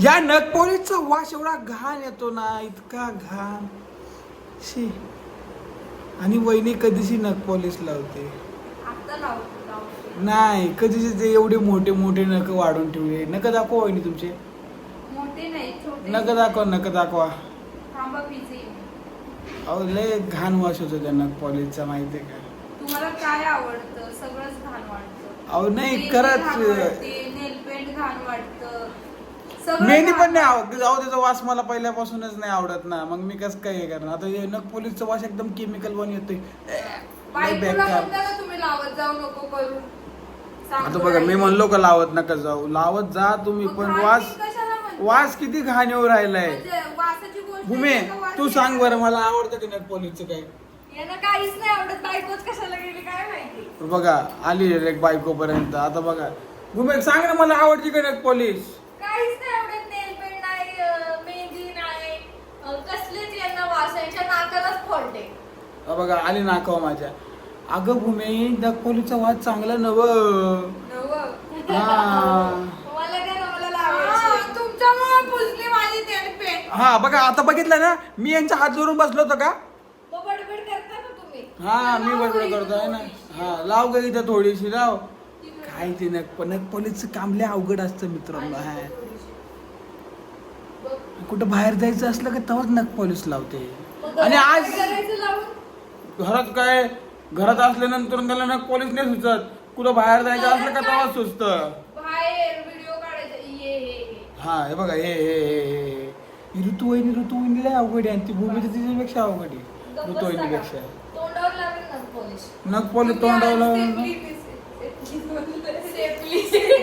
या नगपोलीचा वास एवढा घाण येतो ना इतका घाण. शी. आणि वहिनी कधीशी नगपॉलिश लावते? नाही कधीचे ते एवढे मोठे मोठे नख वाढून ठेवले. नक दाखवा वहिनी तुमचे. मोठे नाही छोटे. नक दाखवा नक दाखवा. अहो लय घाण वास होतो त्या नगपॉलिशचा माहिती आहे का? तुम्हाला काय आवडतं? सगळंच घाण वाटतं. अहो नाही खरंच घाण वाटते नेलपेंट घाण वाटतं सगळं मेहंदी पण नाही आवडत. जाऊ त्याचा वास मला पहिल्यापासूनच नाही आवडत ना. मग मी कसं काय हे करणार? आता हे नगपोलीसचा वास एकदम केमिकल वन येतोय. लय बायकोला बेकार. म्हणता ना तुम्ही लावत? जाऊ नको करून आता सांगतो बघा मी. म्हणलो का लावत नका जाऊ? लावत जा तुम्ही मग पण घाण वास ती कशाला म्हणता? वास किती घाण येऊ राहिलाय. म्हणजे वासाची गोष्ट भूमे आहे का वास तू सांग? बरं मला आवडतं की नाही पोलीसचं काय? यांना काहीच नाही आवडत. बायकोच कशाला गेली काय माहिती? बघा आली बायको पर्यंत आता बघा. भूमे सांग ना मला आवडती की नाही पोलीस? काहीच नाही आवडत नेलपेंट नाही अं, मेहंदी नाही अं, कसलेच यांना वास आहे. यांच्या नाकालाच फॉल्ट आहे हा बघा आली नाकाव माझ्या. अगं भूमे नगपोलीचा वास चांगला नव हा. हा बघा आता बघितलं ना मी यांच्या हात जोडून बसलो होतो का? बडबड हा मी इथं करतोय ना. हा लाव ग इथं थोडीशी लाव. काय ते नग नगपोलीचं काम लय अवघड असतं मित्रांनो हा. बघ. कुठं बाहेर जायचं असलं का तेव्हाच नगपोलीस लावते. आणि आज घरात काय घरात असल्यानंतर त्याला नगपोलीस नाही सुचत. कुठं बाहेर जायचं असलं का तेव्हाच सुचत. बाहेर व्हिडिओ काढायचा. ये हे हे हा हे बघा हे हे हे हे. ही ऋतुवहिनी ऋतुवहिनी लय अवघड आहे आणि ती भूमी तिच्यापेक्षा अवघड आहे. गप्प ऋतुवहिनीपेक्षा बसा. तोंडावर लागेल ना पोलिश नगपोलीस तोंडावं लावून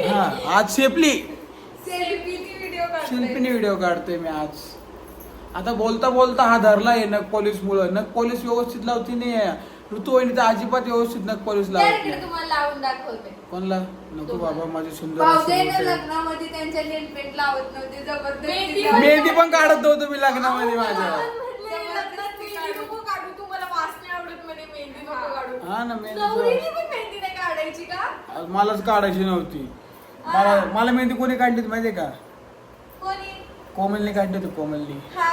हा आज शेपली व्हिडिओ शिल्पीने व्हिडिओ काढतोय मी आज. आता बोलता बोलता हा धरला आहे नग पोलीस मुळे. नग पोलीस व्यवस्थित लावती नाही ऋतुवाहिनी तर अजिबात व्यवस्थित नग पोलीस लावत त्याकडे नाही. तुम्हाला लावून दाखवते. कोणला? नको बाबा माझे सुंदर असे भाऊजाईनं मोठे. लग्नामध्ये त्यांच्या नेलपेंट लावत नव्हते जबरदस्ती मेहंदी पण काढत नव्हतो मी लग्नामध्ये माझ्या. जबरदस्ती काढू. तुम्हाला वास नाही आवडत म्हणे मेहंदी नको काढू. हा ना मेहंदी नवरीने पण मेहंदी नाही काढायची का? मलाच काढायची नव्हती. मला मला मेहंदी कोणी काढली होती माहितीये का? कोणी? कोमलने काढली होती कोमलनी. हा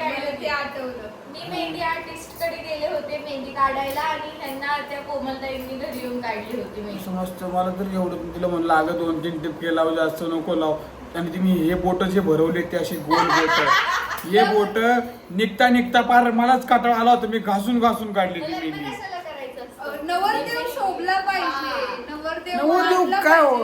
काढलं ते आठवलं. मी मेहंदी आर्टिस्टकडे गेले होते मेहंदी काढायला आणि त्यांना त्या कोमलताईंनी घरी येऊन काढली होती मेहंदी. समजतं मला तर एवढं तिला म्हणलं अगं दोन तीन टिपके लाव जास्त नको लाव. आणि तिने हे बोट जे भरवले ते असे गोल बोट. हे बोट निघता निघता पार मलाच काटाळा आला होता. मी घासून घासून काढली ती मेहंदी? नवरदेव शोभला पाहिजे. नवरदेव काय हो?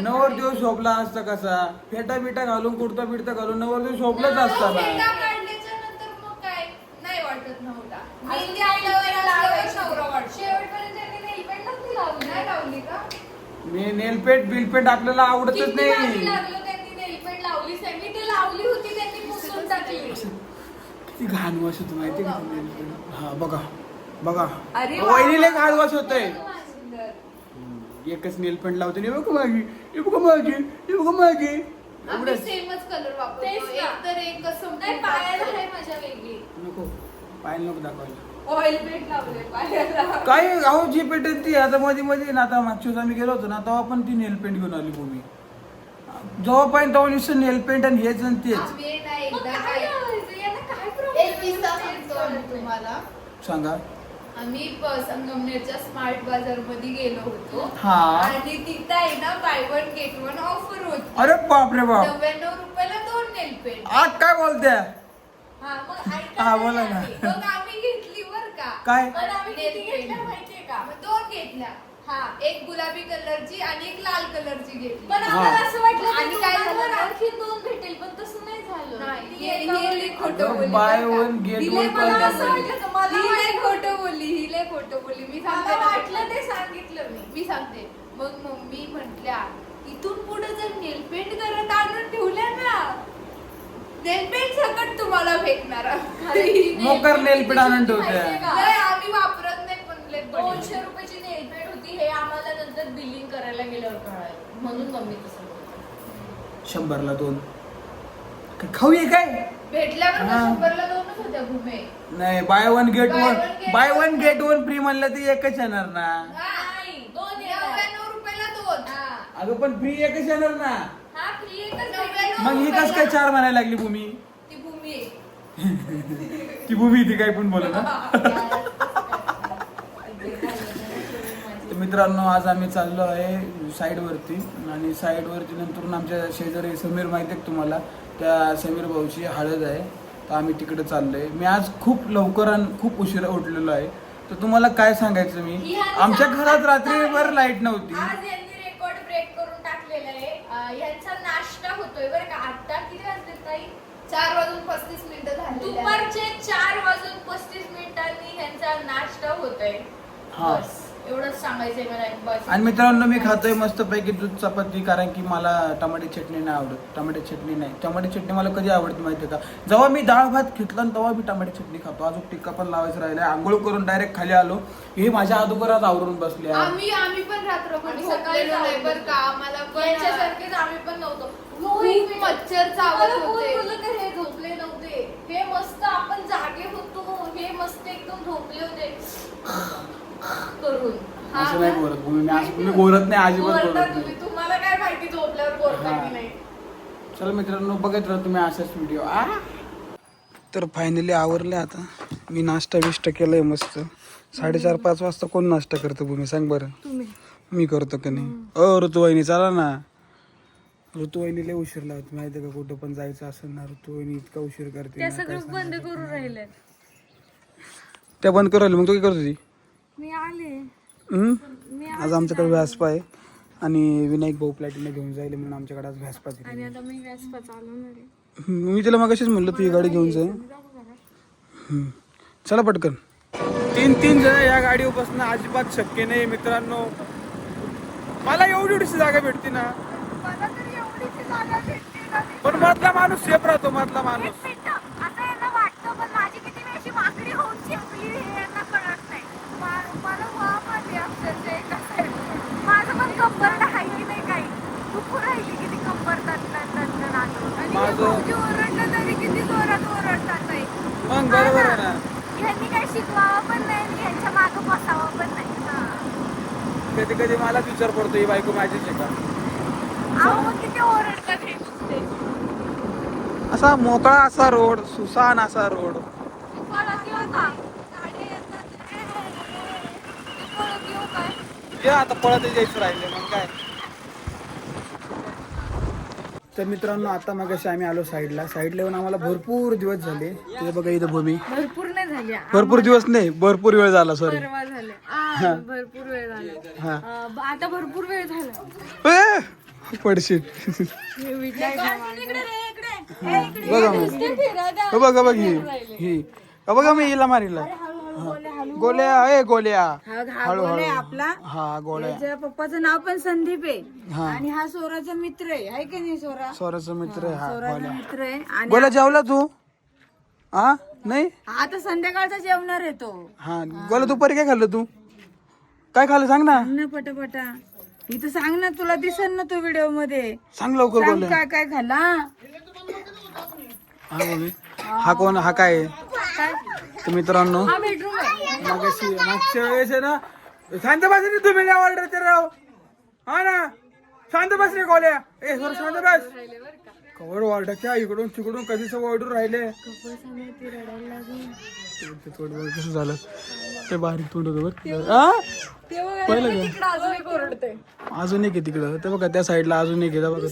नवरदेव शोभला असता कसा? फेटा बिटा घालून कुर्ता बिडता घालून नवरदेव शोभलाच असता नवरदेव ना? फेटा काढल्याच्या नंतर मग काय? नाही वाटत नव्हता मेहंदी आपल्यावर लावायची नवरा वाटतो. शेवटपर्यंत त्यांनी नेलपेंट नव्हती लावली? नाही लावली का? मी नेलपेट बिलपेट आपल्याला आवडतच नाही. लागलो त्यांनी नेलपेंट लावलीच नाही मी ते लावली होती त्यांनी पुसून टाकली. किती घाण वास होतो माहिती का? ते nailpaint? हा बघा. बघा. वहिनीला घाण वास होतोय. एकच नेल पेंट लावते हे बघ माझी हे बघ माझी हे बघ माझी आम्ही एवढंच. सेमच कलर वापरतो. तेच ना. एक तर एक असं नाही पायाला आहे माझ्या वेगळी. नको पायल नको दाखवायला. ऑइल पेंट लावले पायाला. काय अहो जी पेटत ती आता मध्ये मध्ये ना आता मागच्या वेळेस आम्ही गेलो होतो ना तेव्हा पण ती नेल पेंट घेऊन आली भूमी. जेव्हा पाहिजे तेव्हा नुसतं नेल पेंट आणि हेच आणि तेच. आम्ही ना मग एकदा काय काय लावायचं? याला काय एक problem किस्सा आहे? सांगतो आम्ही तुम्हाला. सांगा. आम्ही संगमनेरच्या स्मार्ट बाजारमध्ये गेलो होतो हा. आणि तिथं आहे ना buy one get one offer होती अरे बाप रे बाप नव्याण्णव रुपयाला दोन नेल पेंट आज काय बोलते हा मग ऐका हा, बोला ना. आम्ही. मग आम्ही घेतली बर का काय? पण आम्ही किती. घेतल्या माहितीये का मग दोन घेतल्या हा एक गुलाबी कलरची आणि एक लाल कलरची घेतली पण. आम्हाला असं वाटलं आणि काय झालं झालं ना? आणखी दोन भेटेल पण तसं एका हे लई वर- खोटं बोलली लई खोटं बोलली ही लई खोटं बोलली. मी सांगते वाटलं ते सांगितलं मी. मी सांगते. मग मम्मी म्हटल्या इथून पुढे जर नेलपेंट करत आणून ठेवल्या ना नेलपेंट सकट तुम्हाला भेटणार. मोकर paint आणून ठेवते. आम्ही वापरत नाही पण. दोनशे रुपयाची नेलपेंट होती हे आम्हाला नंतर बिलिंग करायला गेल्यावर कळालं. म्हणून मम्मी तसं. शंभरला दोन. खाऊ ये काय? भेटल्यावर हा. का शंभरला दोनच होत्या घुमे. नाही buy one get Buy one one, get buy one. One get one free म्हणलं ते एकच येणार ना. नाही दोन येणार. नव्याण्णव रुपयाला दोन. हा. अगं पण फ्री एकच येणार ना. हा फ्री एकच नव्याण्णव मग ही कस काय चार म्हणायला लागली भूमी? ती भूमी आहे. ती भूमी ती काय पण बोल ना. तर मित्रांनो आज आम्ही चाललो आहे साईडवरती आणि साईडवरती नंतर आमच्या शेजारी समीर माहिती आहे का तुम्हाला. त्या समीर भाऊची हळद आहे तर आम्ही तिकडे चाललोय. मी आज खूप लवकर आणि खूप उशिरा उठलेलो आहे. तर तुम्हाला काय सांगायचं मी? आमच्या घरात रात्रीभर लाइट नव्हती. आज यांनी रेकॉर्ड ब्रेक करून टाकलेला आहे. अं, यांचा नाश्ता होतोय बरं का. आता किती वाजले ताई? चार वाजून पस्तीस मिनिटं झाली दुपारचे चार वाजून पस्तीस मिनिटांनी ह्यांचा नाश्ता होतोय. हा. बस. एवढंच सांगायचंय मला एक बस. आणि मित्रांनो मी खातोय मस्तपैकी दूध चपाती कारण की मला टमाटे चटणी नाही आवडत. टमाटे चटणी नाही. टमाटे चटणी मला कधी आवडते माहिती का? जेव्हा मी डाळ भात घेतला तेव्हा मी टमाटे चटणी खातो. अजून टिक्का पण लावायचं राहिलं आंघोळ करून डायरेक्ट खाली आलो. हे माझ्या अगोदरच आवरून बसले आहे. आम्ही आम्ही पण रात्रभर आम्ही सकाळी झोपलेलो नाही जाऊ. बरं का. आम्हाला पण यांच्यासारखेच आम्ही पण नव्हतो. खूप. मच्छर चावत मला कोण होते. बोललं का हे झोपले नव्हते. हे मस्त आपण जागे होतो. हे मस्त एकदम झोपले होते. करून. हा असं ना? नाही बोलत. भूमी मी असं मी बोलत नाही अजिबात बोलता बोलत तुम्ही. नाही तुम्हाला काय माहिती झोपल्यावर बोलता हा. की नाही? चला मित्रांनो बघत राहा तुम्ही असाच व्हिडिओ तर फायनली आवरले आता. मी नाश्ता बिष्टा केलाय मस्त. साडेचार पाच वाजता कोण नाश्ता करतो भूमी? सांग बरं. मी करतो का नाही? अ ऋतुवाहिनी चला ना. ऋतुवाहिनी लय उशीर लावते. माहिती का कुठं पण जायचं असेल ना ऋतुवाहिनी इतका उशीर करते ना, काय बंद करून राहिले त्या बंद करू राहिली, मग तू काय करत होती मी आले. हम्म? आज आमच्याकडे व्यासपा आहे. आणि विनायक भाऊ प्लॅटिना घेऊन जाईल म्हणून आमच्याकडे आज व्यासपा दिली. आता मी व्यासपा चालवणार आहे. हम्म, मी तिला मगाशीच म्हणलं तू ही गाडी घेऊन जाय. हम्म. चला पटकन. तीन तीन जण या गाडीवर बसणं अजिबात शक्य नाही मित्रांनो. मला एवढी एवढीशी जागा भेटते ना. पण मधला माणूस सेफ राहतो मधला माणूस यांना वाटतं पण माझी किती वेळची मागणी होऊन शिकली हे यांना कळत नाही मा- मला वाप आली अक्षरशः एक असं. माझं पण कंबर आहे की नाही काही दुखू राहिली किती कंबर तटलं तटलं नाटक आणि हे माझं- भाऊजी ओरडलं तरी किती जोरात ओरडतात ताई. मग बरोबर आहे ना ह्यांनी काही शिकवावं पण नाही आणि ह्यांच्या मागं बसावं पण नाही हा. कधी कधी मलाच विचार पडतो ही बायको माझीच आहे का अहो मग किती ओरडतात हे नुसते. असा मोकळा असा रोड सुसान असा रोड येऊ का? येतात. येऊ काय? ये आता पळत जायचं राहिले मग काय तर मित्रांनो आता मग आम्ही आलो साईडला. साईडला येऊन आम्हाला भरपूर दिवस झाले. तिथे बघा इथं भूमी. भरपूर नाही झाले. भरपूर दिवस नाही भरपूर वेळ झाला सॉरी परवा झाले. आ, भरपूर वेळ झाला. हा. ब- आता भरपूर वेळ झाला. ए, पडशील. हे विचार बघा मग. हे बघा बघ ही. ही. हे बघा मी हिला मारिला. गोल्या ए गोल्या. हळू हळू आपला. हा गोळ्या त्याच्या पप्पाचं नाव पण संदीप आहे. हा. आणि हा सोराचा मित्र आहे. आहे की नाही सोरा? स्वराचा मित्र आहे हा सोराचा गोल्या. मित्र आहे. आणि गोल्या जेवला तू? हा नाही? आता संध्याकाळचा जेवणार आहे तो. हा गोल्या दुपारी काय खाल्लं तू? काय खाल्लं सांग ना. सांग ना पटापटा. इथं सांग ना तुला दिसन ना तो व्हिडिओमध्ये सांग लवकर सांग गोल्या. काय काय खाल्ला? हा हा कोण हा काय आहे? तर मित्रांनो मागाशी मागच्या वेळेस आहे ना शांत बस रे तुम्ही नाही ऑर्डर ते राव. हा ना शांत बस रे गोल्या. ए सर शांत बस. कवर ऑर्डरच्या इकडून तिकडून कधी सगळं ऑर्डर राहिले? थोडं बघ कसं झालं. ते बारीक तोंड होतं बघ? पहिलं का? अजून एक आहे तिकडं. ते बघा त्या साईडला अजून एक आहे. बघा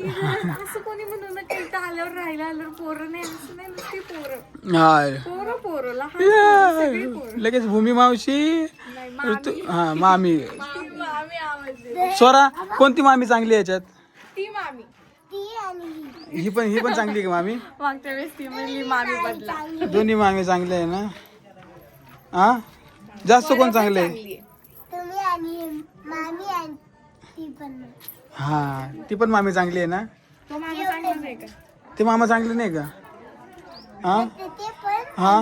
आल्यावर राहिला आल्यावर पोरं नाही असं नाही नुसती पोरं हाय पोरं पोरं लहान या. लगेच भूमी मावशी ऋतू हा मामी आवाज स्वरा कोणती मामी चांगली आहे याच्यात ती मामी ही पण ही पण चांगली आहे का मामी मागच्या वेळेस ती म्हणली मामी बदला दोन्ही मामी चांगले आहे ना हा जास्त कोण चांगले आहे तुम्ही आणि मामी आणि ती पण हा ती पण मामी चांगली आहे ना तो मामा चांगला नाही का ते मामा चांगले नाही का? हा? हा?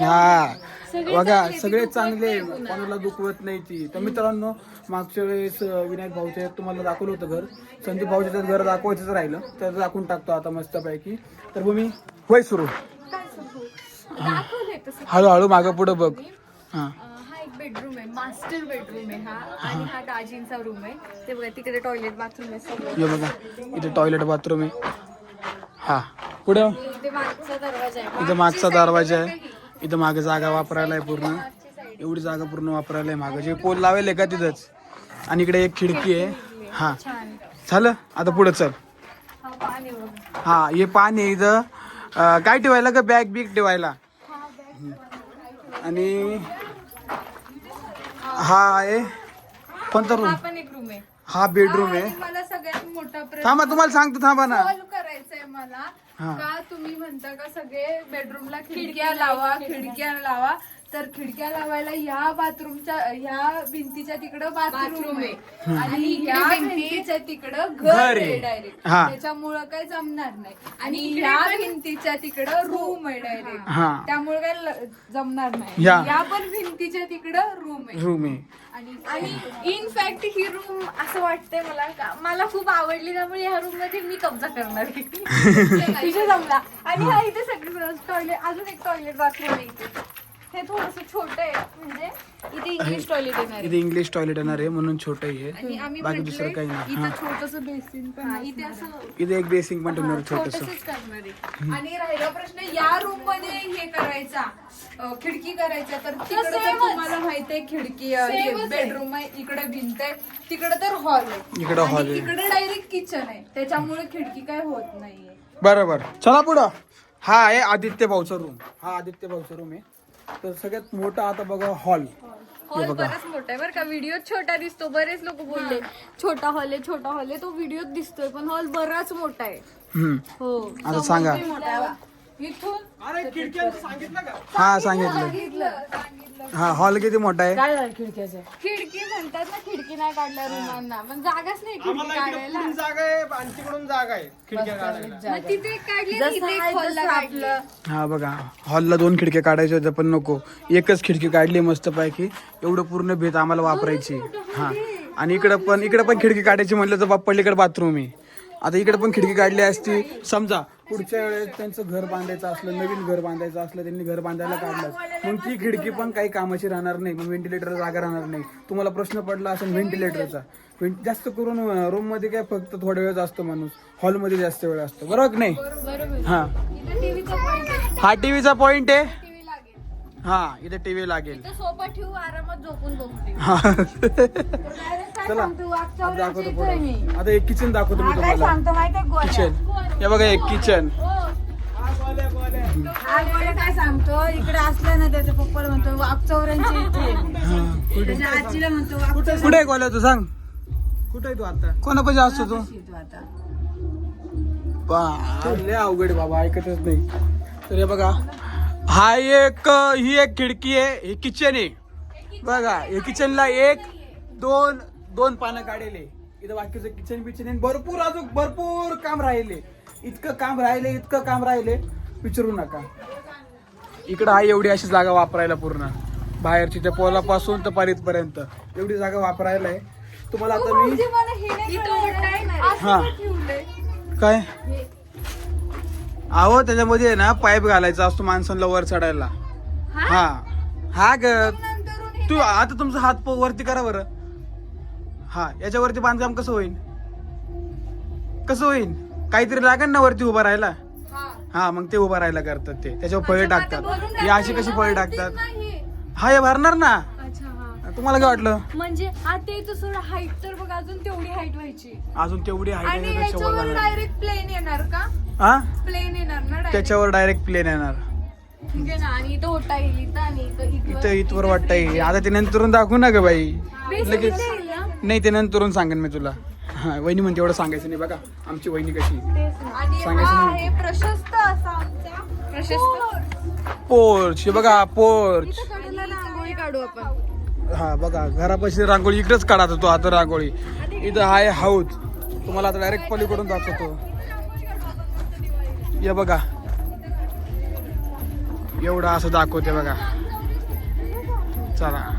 हा. बघा सगळे चांगले कोणाला दुखवत नाही ती. तर मित्रांनो मागच्या वेळेस विनायक भाऊच्या तुम्हाला दाखवलं होतं घर. संदीप भाऊच्या त्यात घर दाखवायचंच राहिलं. तर दाखवून टाकतो आता मस्तपैकी. तर भूमी होय सुरू. दाखवलंय तसं हळूहळू मागं पुढं बघ. हा. हा बेडरूम आहे मास्टर बेडरूम आहे हा. आणि हा दाजींचा रूम आहे. ते बघा तिकडे टॉयलेट बाथरूम आहे. सगळं हे बघा इथे टॉयलेट बाथरूम आहे. हा. पुढं? इथे मागचा दरवाजा आहे. इथं मागे जागा वापरायला आहे पूर्ण. एवढी जागा पूर्ण वापरायला आहे मागं. जे पोल लावेल आहे का तिथंच? आणि इकडे एक खिडकी आहे. हा. झालं? आता पुढं चल. हा हा पाणी आहे इथं. काय ठेवायला का बॅग बिग ठेवायला? आणि हा आहे. कोणता रूम हा हा बेडरूम आहे. थांबा तुम्हाला सांगतो थांबा ना. मला. का तुम्ही म्हणता का सगळे बेडरूमला खिडक्या लावा खिडक्या लावा तर खिडक्या लावायला ह्या बाथरूमच्या ह्या भिंतीच्या तिकडं बाथरूम आहे. आणि ह्या भिंतीच्या तिकडं घर आहे. डायरेक्ट हा. त्याच्यामुळं काही जमणार नाही. आणि ह्या भिंतीच्या तिकडं रूम आहे डायरेक्ट हा. त्यामुळे काय ल- जमणार नाही. या. या पण भिंतीच्या तिकडं रूम आहे. रूम आहे. आणि आणि इनफॅक्ट ही रूम असं वाटतंय मला का मला खूप आवडली त्यामुळे ह्या रूममध्ये मी कब्जा करणार आहे. विषय जमला. आणि हा इथे सगळे टॉयलेट अजून एक टॉयलेट बाथरूम आहे इथे. हे थोडस छोट आहे म्हणजे इथे इंग्लिश टॉयलेट येणार आहे. इथे इंग्लिश टॉयलेट येणार आहे म्हणून छोट आहे आणि आम्ही बाकी दुसरं काही नाही. इथं हा. छोटस बेसिन पण हा, आहे. इथे असं इथे एक बेसिंग पण ठेवणार छोटस. छोटसच करणार आहे. आणि राहिला प्रश्न या रूममध्ये हे करायचा अं, खिडकी करायचा तर तिकडे तर. तुम्हाला माहिती आहे खिडकी आहे. बेडरूम आहे इकडे भिंत आहे तिकडे तर हॉल आहे. इकडं hall आहे. इकडे डायरेक्ट किचन आहे. त्याच्यामुळे खिडकी काय होत नाहीये. बरोबर. चला पुढं. हा आहे आदित्य भाऊचा रूम हा आदित्य भाऊचा रूम आहे. तर सगळ्यात मोठा आता बघा हॉल. हॉल बराच मोठा आहे बरं का? व्हिडिओ छोटा दिसतो बरेच लोक बोलले छोटा हॉल आहे छोटा हॉल आहे. तो व्हिडिओ दिसतोय पण हॉल बराच मोठा आहे. हम्म. हो. आता सांगा. इथून हा सांगितलं हा हॉल किती मोठा आहे? खिडकी म्हणतात ना खिडकी नाही काढल्या रुमांना. पण जागाच नाही खिडकी काढायला. जागा आहे आणि तिकडून जागा आहे खिडक्या काढायला. मग तिथे एक काढली आणि इथे एक हॉलला काढली. हा बघा हॉलला दोन खिडक्या काढायच्या होत्या पण नको. एकच खिडकी काढली मस्त पैकी. एवढं पूर्ण भेट आम्हाला वापरायची. हा. आणि इकडं पण इकडं पण खिडकी काढायची म्हटलं तर बाप पलीकडे बाथरूम आहे. आता इकडे पण खिडकी काढली असती. समजा पुढच्या वेळेस त्यांचं घर बांधायचं असलं नवीन घर बांधायचं असलं त्यांनी घर बांधायला काढलं मग ती खिडकी पण काही कामाची राहणार नाही मग व्हेंटिलेटर जागा राहणार नाही. तुम्हाला प्रश्न पडला असेल व्हेंटिलेटरचा व्हेंट- जास्त करून रूममध्ये काय फक्त थोडा वेळ असतो माणूस हॉलमध्ये जास्त वेळ असतो. बरोबर नाही? हा. इथे टीव्हीचा पॉईंट आहे. हा हा इथे टीव्ही लागेल. ठेवू आरामात झोपून हा. चला. आता दाखवतो पुढं. आता एक किचन दाखवतो मी काय तुम्हाला. सांगतो माहितीये गोळ्या? किचन हे बघा एक किचन हा. गोळ्या काय सांगतो इकडे असलं ना त्याच्या पप्पाला म्हणतो वागचौऱ्यांच्या इथे. त्याच्या आजीला म्हणतो वागचौऱ्यांच्या कुठे आहे गोल्या तू सांग. कुठे आहे तू आता? कोणापाशी असतो तू? इथे आता. बा लय अवघड आहे बाबा ऐकतच नाही. तर हे बघा हा एक ही एक खिडकी आहे हे किचन आहे. बघा हे किचनला एक दोन दोन पानं काढेले इथं बाकीचं किचन बिचन आहे. भरपूर अजून भरपूर काम राहिले इतकं काम राहिले इतकं काम राहिले. विचारू नका. इकडं आहे एवढी अशी जागा वापरायला पूर्ण. बाहेरची त्या पोलापासून तर पारीतपर्यंत. एवढी जागा वापरायला आहे. तुम्हाला आता मी. हा काय? अहो त्याच्यामध्ये आहे ना पाईप घालायचा असतो माणसांना वर चढायला. हा? हा. ग. तू आता तुमचा हात प- वरती करा बरं. हा याच्यावरती बांधकाम कसं होईल कसं होईल काहीतरी लागेल ना वरती उभं राहायला? हा. मग ते उभं राहायला करतात ते. त्याच्यावर फळे टाकतात. हे अशी कशी फळे टाकतात? हा. हे भरणार ना? अच्छा हा. तुम्हाला काय वाटलं? म्हणजे आता इथं थोडं हाईट तर बघ अजून तेवढी हाईट व्हायची. अजून तेवढी आणि हाईट याच्यावर डायरेक्ट प्लेन येणार का? हा? प्लेन येणार ना direct? त्याच्यावर डायरेक्ट प्लेन येणार. ठीक आहे ना आणि इथं ओटा येईल इथं आणि इथं इथं इथवर वाटतंय आता ते नंतरून दाखवू ना ग बाई. लगेच. येईल नाही ते नंतरून सांगेन मी तुला. हा वहिनी म्हणते एवढं सांगायचं नाही बघा. आमची वहिनी कशी. आणि सांगायचं हा नाही. आहे प्रशस्त असा आमचा. प्रशस्त? पोर्च. हे बघा पोर्च. इथं कडेला रांगोळी काढू आपण. हा बघा घरापाशी रांगोळी इकडेच काढा तो आता रांगोळी. इथं आहे हाऊस तुम्हाला आता डायरेक्ट पलीकडून दाखवतो. हे बघा. एवढं असं दाखवते बघा. चला.